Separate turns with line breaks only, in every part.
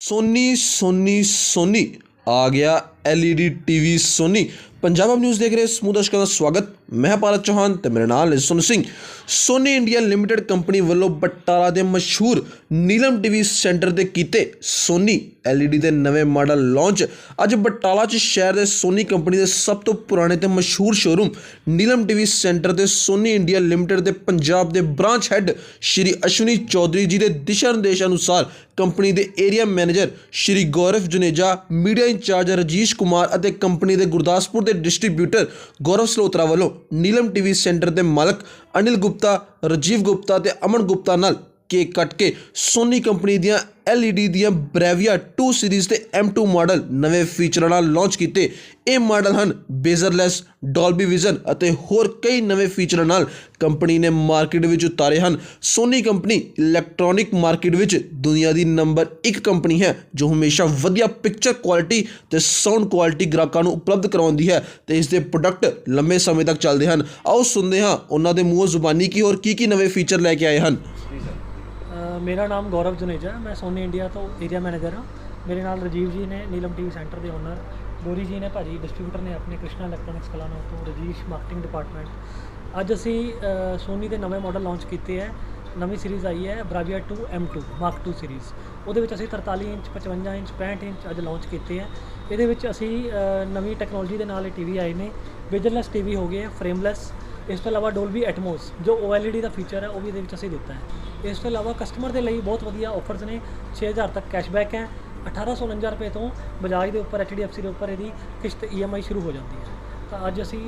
Soni Soni Sony ਆ ਗਿਆ LED TV Sony. Punjab news ਦੇਖ ਰਹੇ ਸਮੂਹ ਦਰਸ਼ਕਾਂ ਦਾ ਸਵਾਗਤ। ਮੈਂ ਭਾਰਤ ਚੌਹਾਨ ਤੇ ਮੇਰੇ ਨਾਲ ਹੈ ਸੁਨ Singh. Sony India limited company ਵੱਲੋਂ ਬਟਾਲਾ ਦੇ ਮਸ਼ਹੂਰ ਨੀਲਮ ਟੀਵੀ ਸੈਂਟਰ ਤੇ ਕੀਤੇ ਸੋਨੀ LED ਦੇ ਨਵੇਂ ਮਾਡਲ ਲਾਂਚ। ਅੱਜ ਬਟਾਲਾ 'ਚ ਸ਼ਹਿਰ ਦੇ ਸੋਨੀ ਕੰਪਨੀ ਦੇ ਸਭ ਤੋਂ ਪੁਰਾਣੇ ਤੇ ਮਸ਼ਹੂਰ ਸ਼ੋਰੂਮ ਨੀਲਮ ਟੀਵੀ ਸੈਂਟਰ ਤੇ ਸੋਨੀ ਇੰਡੀਆ ਲਿਮਟਿਡ ਦੇ ਪੰਜਾਬ ਦੇ ਬ੍ਰਾਂਚ ਹੈੱਡ ਸ਼੍ਰੀ ਅਸ਼ਵਨੀ ਚੌਧਰੀ ਜੀ ਦੇ ਦਿਸ਼ਾ ਨਿਰਦੇਸ਼ ਅਨੁਸਾਰ ਕੰਪਨੀ ਦੇ area manager Shri Gaurav Juneja media in charge Rajish Kumar ਅਤੇ ਕੰਪਨੀ ਦੇ ਗੁਰਦਾਸਪੁਰ ਦੇ ਡਿਸਟ੍ਰੀਬਿਊਟਰ ਗੌਰਵ ਸਲੋਤਰਾ ਵੱਲੋਂ ਨੀਲਮ ਟੀਵੀ ਸੈਂਟਰ ਦੇ ਮਾਲਕ ਅਨਿਲ ਗੁਪਤਾ, ਰਜੀਵ ਗੁਪਤਾ ਤੇ ਅਮਨ ਗੁਪਤਾ ਨਾਲ ਕੇਕ ਕੱਟ ਕੇ ਸੋਨੀ ਕੰਪਨੀ ਦੀਆਂ LED ਦੀਆਂ ਬ੍ਰੈਵੀਆ 2 ਸੀਰੀਜ਼ ਤੇ M2 ਮਾਡਲ ਨਵੇਂ ਫੀਚਰਾਂ ਨਾਲ ਲਾਂਚ ਕੀਤੇ। ਇਹ ਮਾਡਲ ਹਨ ਬੇਜ਼ਰਲੈਸ ਡੋਲਬੀ ਵਿਜ਼ਨ ਅਤੇ ਹੋਰ ਕਈ ਨਵੇਂ ਫੀਚਰਾਂ ਨਾਲ ਕੰਪਨੀ ਨੇ ਮਾਰਕੀਟ ਵਿੱਚ ਉਤਾਰੇ ਹਨ। ਸੋਨੀ ਕੰਪਨੀ ਇਲੈਕਟ੍ਰੋਨਿਕ ਮਾਰਕੀਟ ਵਿੱਚ ਦੁਨੀਆ ਦੀ ਨੰਬਰ 1 ਕੰਪਨੀ ਹੈ ਜੋ ਹਮੇਸ਼ਾ ਵਧੀਆ ਪਿਕਚਰ ਕੁਆਲਿਟੀ ਤੇ ਸਾਊਂਡ ਕੁਆਲਿਟੀ ਗ੍ਰਾਹਕਾਂ ਨੂੰ ਉਪਲਬਧ ਕਰਾਉਂਦੀ ਹੈ ਤੇ ਇਸ ਦੇ ਪ੍ਰੋਡਕਟ ਲੰਮੇ ਸਮੇਂ ਤੱਕ ਚੱਲਦੇ ਹਨ। ਆਓ ਸੁਣਦੇ ਹਾਂ ਉਹਨਾਂ ਦੇ ਮੂੰਹੋਂ ਜ਼ੁਬਾਨੀ ਕੀ ਹੋਰ ਕੀ ਕੀ ਨਵੇਂ ਫੀਚਰ ਲੈ ਕੇ ਆਏ ਹਨ।
ਮੇਰਾ ਨਾਮ ਗੌਰਵ ਜੁਨੇਜਾ ਮੈਂ ਸੋਨੀ ਇੰਡੀਆ ਤੋਂ ਏਰੀਆ ਮੈਨੇਜਰ ਹਾਂ। ਮੇਰੇ ਨਾਲ ਰਜੀਵ ਜੀ ਨੇ, ਨੀਲਮ ਟੀਵੀ ਸੈਂਟਰ ਦੇ ਓਨਰ ਗੋਰੀ ਜੀ ਨੇ, ਭਾਜੀ ਡਿਸਟ੍ਰੀਬਿਊਟਰ ਨੇ ਆਪਣੇ ਕ੍ਰਿਸ਼ਨਾ ਇਲੈਕਟ੍ਰੋਨਿਕਸ ਕਲਾਨੌਰ ਤੋਂ, ਰਜੀਸ਼ ਮਾਰਕੀਟਿੰਗ ਡਿਪਾਰਟਮੈਂਟ ਅੱਜ ਅਸੀਂ ਸੋਨੀ ਦੇ ਨਵੇਂ ਮਾਡਲ ਲਾਂਚ ਕੀਤੇ ਹੈ। ਨਵੀਂ ਸੀਰੀਜ਼ ਆਈ ਹੈ ਬਰਾਵੀਆ 2 M2 ਮਾਰਕ 2 ਸੀਰੀਜ਼ ਉਹਦੇ ਵਿੱਚ ਅਸੀਂ 43 ਇੰਚ 55 ਇੰਚ 65 ਇੰਚ ਅੱਜ ਲਾਂਚ ਕੀਤੇ ਹੈ। ਇਹਦੇ ਵਿੱਚ ਅਸੀਂ ਨਵੀਂ ਟੈਕਨੋਲੋਜੀ ਦੇ ਨਾਲ ਇਹ ਟੀਵੀ ਆਏ ਨੇ। ਵਿਜ਼ਰਲੈਸ ਟੀਵੀ ਹੋ ਗਏ ਹੈ ਫਰੇਮਲੈਸ ਇਸ ਤੋਂ ਇਲਾਵਾ ਡੋਲਬੀ ਐਟਮੋਸ ਜੋ OLED ਦਾ ਫੀਚਰ ਹੈ, ਉਹ ਵੀ ਇਹਦੇ ਵਿੱਚ ਅਸੀਂ ਦਿੱਤਾ ਹੈ। ਇਸ ਤੋਂ ਇਲਾਵਾ ਕਸਟਮਰ ਦੇ ਲਈ ਬਹੁਤ ਵਧੀਆ ਆਫਰਸ ਨੇ 6000 ਤੱਕ ਕੈਸ਼ਬੈਕ ਹੈ। 1849 ਰੁਪਏ ਤੋਂ ਬਜਾਜ ਦੇ ਉੱਪਰ HDFC ਦੇ ਉੱਪਰ ਇਹਦੀ ਕਿਸ਼ਤ EMI ਸ਼ੁਰੂ ਹੋ ਜਾਂਦੀ ਹੈ। ਤਾਂ ਅੱਜ ਅਸੀਂ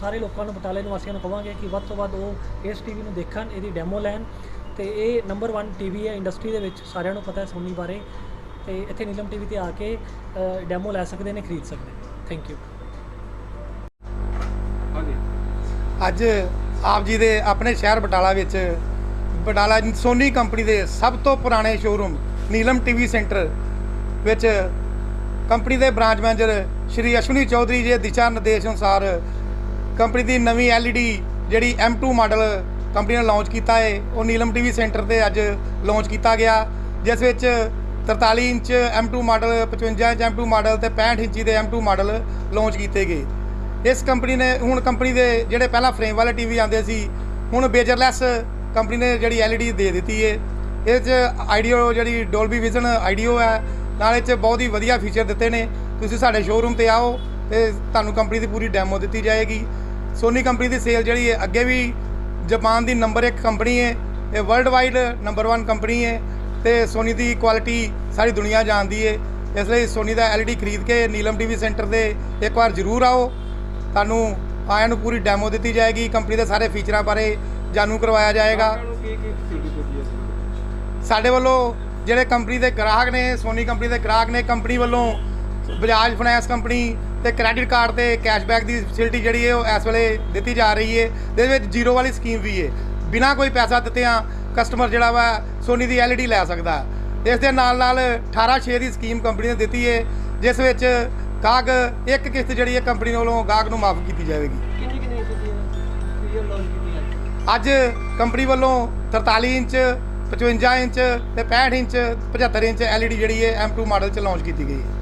ਸਾਰੇ ਲੋਕਾਂ ਨੂੰ, ਬਟਾਲੇ ਨਿਵਾਸੀਆਂ ਨੂੰ ਕਹਾਂਗੇ ਕਿ ਵੱਧ ਤੋਂ ਵੱਧ ਉਹ ਇਸ ਟੀਵੀ ਨੂੰ ਦੇਖਣ, ਇਹਦੀ ਡੈਮੋ ਲੈਣ। ਤੇ ਇਹ ਨੰਬਰ 1 ਟੀਵੀ ਹੈ ਇੰਡਸਟਰੀ ਦੇ ਵਿੱਚ, ਸਾਰਿਆਂ ਨੂੰ ਪਤਾ ਹੈ ਸੋਨੀ ਬਾਰੇ। ਤੇ ਇੱਥੇ ਨੀਲਮ ਟੀਵੀ ਤੇ ਆ ਕੇ ਡੈਮੋ ਲੈ ਸਕਦੇ ਨੇ, ਖਰੀਦ ਸਕਦੇ ਨੇ। ਥੈਂਕ ਯੂ
ਅੱਜ ਆਪ ਜੀ ਦੇ ਆਪਣੇ ਸ਼ਹਿਰ ਬਟਾਲਾ ਵਿੱਚ ਬਟਾਲਾ ਸੋਨੀ ਕੰਪਨੀ ਦੇ ਸਭ ਤੋਂ ਪੁਰਾਣੇ ਸ਼ੋਰੂਮ ਨੀਲਮ ਟੀਵੀ ਸੈਂਟਰ ਵਿੱਚ ਕੰਪਨੀ ਦੇ ਬ੍ਰਾਂਚ ਮੈਨੇਜਰ ਸ਼੍ਰੀ ਅਸ਼ਵਨੀ ਚੌਧਰੀ ਜੀ ਦੇ ਦਿਸ਼ਾ ਨਿਰਦੇਸ਼ ਅਨੁਸਾਰ ਕੰਪਨੀ ਦੀ ਨਵੀਂ LED ਜਿਹੜੀ M2 ਮਾਡਲ ਕੰਪਨੀ ਨੇ ਲਾਂਚ ਕੀਤਾ ਹੈ ਉਹ ਨੀਲਮ ਟੀਵੀ ਸੈਂਟਰ ਤੇ ਅੱਜ ਲਾਂਚ ਕੀਤਾ ਗਿਆ, ਜਿਸ ਵਿੱਚ 43 inch M2 model 55 inch M2 model ਤੇ 65 ਇੰਚੀ ਦੇ M2 ਮਾਡਲ ਲਾਂਚ ਕੀਤੇ ਗਏ। ਇਸ ਕੰਪਨੀ ਨੇ, ਹੁਣ ਕੰਪਨੀ ਦੇ ਜਿਹੜੇ ਪਹਿਲਾਂ ਫਰੇਮ ਵਾਲੇ ਟੀਵੀ ਆਉਂਦੇ ਸੀ, ਹੁਣ ਬੇਜਰਲੈਸ ਕੰਪਨੀ ਨੇ ਜਿਹੜੀ LED ਦੇ ਦਿੱਤੀ ਹੈ ਇਹ 'ਚ ਆਈਡੀਓ ਜਿਹੜੀ ਡੋਲਬੀ ਵਿਜ਼ਨ ਆਈਡੀਓ ਹੈ, ਨਾਲ ਇਹ 'ਚ ਬਹੁਤ ਹੀ ਵਧੀਆ ਫੀਚਰ ਦਿੱਤੇ ਨੇ। ਤੁਸੀਂ ਸਾਡੇ ਸ਼ੋਰੂਮ ਤੇ ਆਓ ਤੇ ਤੁਹਾਨੂੰ ਕੰਪਨੀ ਦੀ ਪੂਰੀ ਡੈਮੋ ਦਿੱਤੀ ਜਾਏਗੀ। ਸੋਨੀ ਕੰਪਨੀ ਦੀ ਸੇਲ ਜਿਹੜੀ ਹੈ ਅੱਗੇ ਵੀ ਜਾਪਾਨ ਦੀ ਨੰਬਰ 1 ਕੰਪਨੀ ਹੈ ਇਹ ਵਰਲਡ ਵਾਈਡ ਨੰਬਰ 1 ਕੰਪਨੀ ਹੈ ਤੇ ਸੋਨੀ ਦੀ ਕੁਆਲਿਟੀ ਸਾਰੀ ਦੁਨੀਆ ਜਾਣਦੀ ਹੈ ਇਸ ਲਈ ਸੋਨੀ ਦਾ LED ਖਰੀਦ ਕੇ ਨੀਲਮ ਟੀਵੀ ਸੈਂਟਰ ਦੇ ਇੱਕ ਵਾਰ ਜ਼ਰੂਰ ਆਓ। ਤੁਹਾਨੂੰ ਆਇਆਂ ਨੂੰ ਪੂਰੀ ਡੈਮੋ ਦਿੱਤੀ ਜਾਏਗੀ ਕੰਪਨੀ ਦੇ ਸਾਰੇ ਫੀਚਰਾਂ ਬਾਰੇ। ਜਾਣੂ ਕਰਵਾਇਆ ਜਾਏਗਾ। ਸਾਡੇ ਵੱਲੋਂ ਜਿਹੜੇ ਕੰਪਨੀ ਦੇ ਗ੍ਰਾਹਕ ਨੇ ਸੋਨੀ ਕੰਪਨੀ ਦੇ ਗ੍ਰਾਹਕ ਨੇ ਕੰਪਨੀ ਵੱਲੋਂ ਬਜਾਜ ਫਾਈਨੈਂਸ ਕੰਪਨੀ ਤੇ ਕ੍ਰੈਡਿਟ ਕਾਰਡ ਤੇ ਕੈਸ਼ਬੈਕ ਦੀ ਫੈਸਿਲਿਟੀ ਜਿਹੜੀ ਹੈ ਉਹ ਇਸ ਵੇਲੇ ਦਿੱਤੀ ਜਾ ਰਹੀ ਹੈ। ਇਹਦੇ ਵਿੱਚ ਜ਼ੀਰੋ ਵਾਲੀ ਸਕੀਮ ਵੀ ਹੈ। ਬਿਨਾਂ ਕੋਈ ਪੈਸਾ ਦਿੱਤਿਆਂ ਕਸਟਮਰ ਜਿਹੜਾ ਵਾ ਸੋਨੀ ਦੀ LED ਲੈ ਸਕਦਾ। ਇਸ ਦੇ ਨਾਲ ਨਾਲ 18 6 ਦੀ ਸਕੀਮ ਕੰਪਨੀ ਨੇ ਦਿੱਤੀ ਹੈ ਜਿਸ ਵਿੱਚ ਗਾਹਕ ਇੱਕ ਕਿਸ਼ਤ ਜਿਹੜੀ ਹੈ ਕੰਪਨੀ ਵੱਲੋਂ ਗਾਹਕ ਨੂੰ ਮਾਫ ਕੀਤੀ ਜਾਵੇਗੀ।
ਕਿੰਨੀ ਕਿੰਨੀ ਕੀਤੀ ਹੈ?
ਅੱਜ ਕੰਪਨੀ ਵੱਲੋਂ 43 ਇੰਚ 55 ਇੰਚ ਤੇ 65 ਇੰਚ 75 ਇੰਚ LED ਜਿਹੜੀ ਹੈ M2 ਮਾਡਲ ਚ ਲਾਂਚ ਕੀਤੀ ਗਈ ਹੈ।